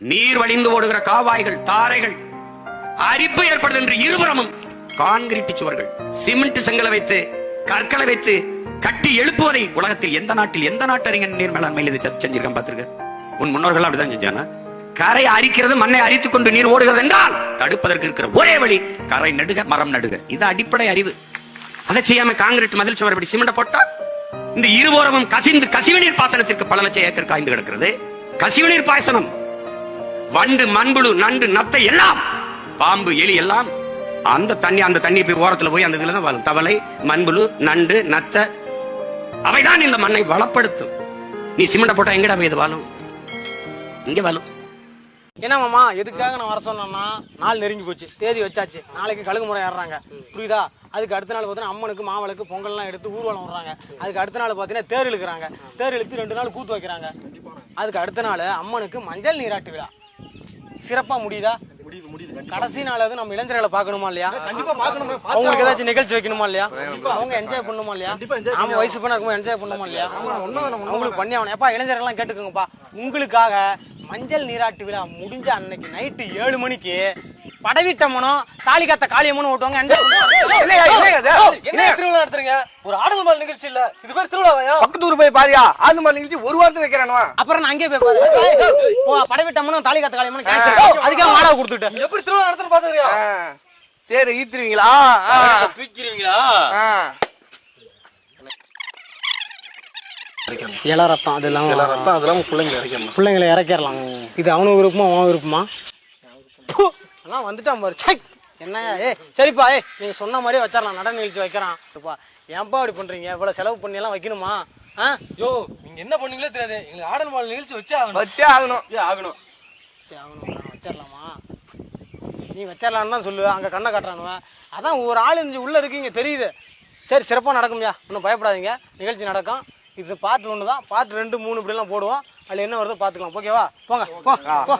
நீர் வழிந்து ஓடுகிற காவாய்கள் தாரைகள் அரிப்பு ஏற்படுது என்று இருபுறமும் கான்கிரீட் சுவர்கள் சிமெண்ட் செங்கலை வைத்து கற்களை வைத்து கட்டி எழுப்புவதை உலகத்தில் எந்த நாட்டில் எந்த நாட்டு அறிஞர் நீர் மேலாண்மை இது செஞ்சிருக்கான் பார்த்திருக்க உன் முன்னோர்கள் அப்படிதான் செஞ்சானா? கரை அரிக்கிறது மண்ணை அரித்துக் கொண்டு நீர் ஓடுகிறது என்றால் தடுப்பதற்கு இருக்கிற ஒரே வழி கரை நடுக மரம் நடுக. இது அடிப்படை அறிவு. அதை செய்யாம காங்கிரீட் மதில் சுவர் இப்படி சிமெண்ட் போட்டா இந்த இருவோரமும் கசிந்து கசிவு நீர் பாசனத்திற்கு பல லட்சம் ஏக்கர் காய்ந்து கிடக்கிறது. கசிவு நீர் பாசனம் வண்டு மண்புழு நண்டு நத்தை எல்லாம் பாம்பு எலி எல்லாம் அந்த தண்ணி அந்த தண்ணி போய் ஓரத்துல போய் அந்த இதுல தான் வரும் தவளை மண்புழு நண்டு நத்த அவைதான் இந்த மண்ணை வளப்படுத்தும். நீ சிமெண்ட போட்டா எங்கடா போய் இது வாழும்? இங்க வாழும். என்ன மாமா எதுக்காக நான் வர சொன்னேன்னா நாள் நெருங்கி போச்சு. தேதி வச்சாச்சு. நாளைக்கு கழுகு முறை ஏறாங்க புரியுதா? அதுக்கு அடுத்த நாள் பார்த்தீங்கன்னா அம்மனுக்கு மாவளுக்கு பொங்கல்லாம் எடுத்து ஊர்வலம் விடுறாங்க. அதுக்கு அடுத்த நாள் பார்த்தீங்கன்னா தேர் இழுக்கிறாங்க. தேர் இழுத்து ரெண்டு நாள் கூத்து வைக்கிறாங்க. அதுக்கு அடுத்த நாள் அம்மனுக்கு மஞ்சள் நீராட்டு விழா. சிறப்பா முடியுதா? முடியுது முடியுது கடைசி நாள் அது நம்ம இளைஞர்களை பார்க்கணுமா இல்லையா? கண்டிப்பா பார்க்கணும் அவங்களுக்கு ஏதாச்சும் நிகழ்ச்சி வைக்கணுமா இல்லையா? அவங்க என்ஜாய் பண்ணுமா இல்லையா? கண்டிப்பா enjoy நாம வயசு பண்ண இருக்கும்போது என்ஜாய் பண்ணுமா இல்லையா? அவங்களுக்கு பண்ணி ஆகணும் எப்பா இளைஞர்கள்லாம் கேட்டுக்கோங்கப்பா. உங்களுக்காக மஞ்சள் நீராட்டு விழா முடிஞ்ச அன்னைக்கு நைட்டு ஏழு மணிக்கு படவீட்டம்மனும் தாலி காத்த காளியம்மனும் ஓட்டுவாங்க. திருவிழா நடத்துறீங்க? ஒரு ஆடல் மால் நிகழ்ச்சி இல்ல. இது பேர் திருவிழாவையா? பக்கத்து ஊர் போய் பாரியா? ஆடு மால் நிகழ்ச்சி ஒரு வாரத்தை வைக்கிறானுவா அப்புறம் நான் அங்கேயே போய் பாரு. ஓ படவீட்டம்மனும் தாலி காத்த காளியம்மனும் cancel. அதுக்காக மாடா கொடுத்துட்டு எப்படி திருவிழா நடத்துற பாத்துக்கிறியா? தேரை ஈத்துருவீங்களா ஆ, தூக்கிறீங்களா. இள ரத்தம் அது இல்லாம ரத்தம் அதெல்லாம் பிள்ளைங்க இறக்கணும். பிள்ளைங்களை இறக்கிடலாம். இது அவனுக்கு விருப்பமா அவன் விருப்பமா? ப்பு, எல்லாம் வந்துட்டான் பாரு. சை. என்ன ஏ சரிப்பா ஏய் நீங்க சொன்ன மாதிரியே வச்சிடலாம் நட நிகழ்ச்சி வைக்கிறான். இருப்பா ஏன்பா இப்படி பண்றீங்க? இவ்வளவு செலவு பண்ணி எல்லாம் வைக்கணுமா? ஆ? யோ நீங்க என்ன பண்ணீங்களே தெரியாது. எங்களுக்கு ஆடல் மால் நிகழ்ச்சி வச்சே ஆகணும். வச்சே ஆகணும். வச்சே ஆகணும். சரி நான் வச்சிடலாமா நீ வச்சிடலான்னு தான் சொல்லுவேன் அங்கே கண்ணை காட்டுறானுவன் அதான் ஒரு ஆள் இங்கே உள்ளே இருக்கீங்க தெரியுது. சரி சிறப்பாக நடக்கும்யா. ஒன்றும் பயப்படாதீங்க. நிகழ்ச்சி நடக்கும். இது பார்ட் ஒன்று தான் பார்ட் ரெண்டு மூணு இப்படிலாம் போடுவோம். அதில் என்ன வருதோ பார்த்துக்கலாம் ஓகேவா? போங்க போ.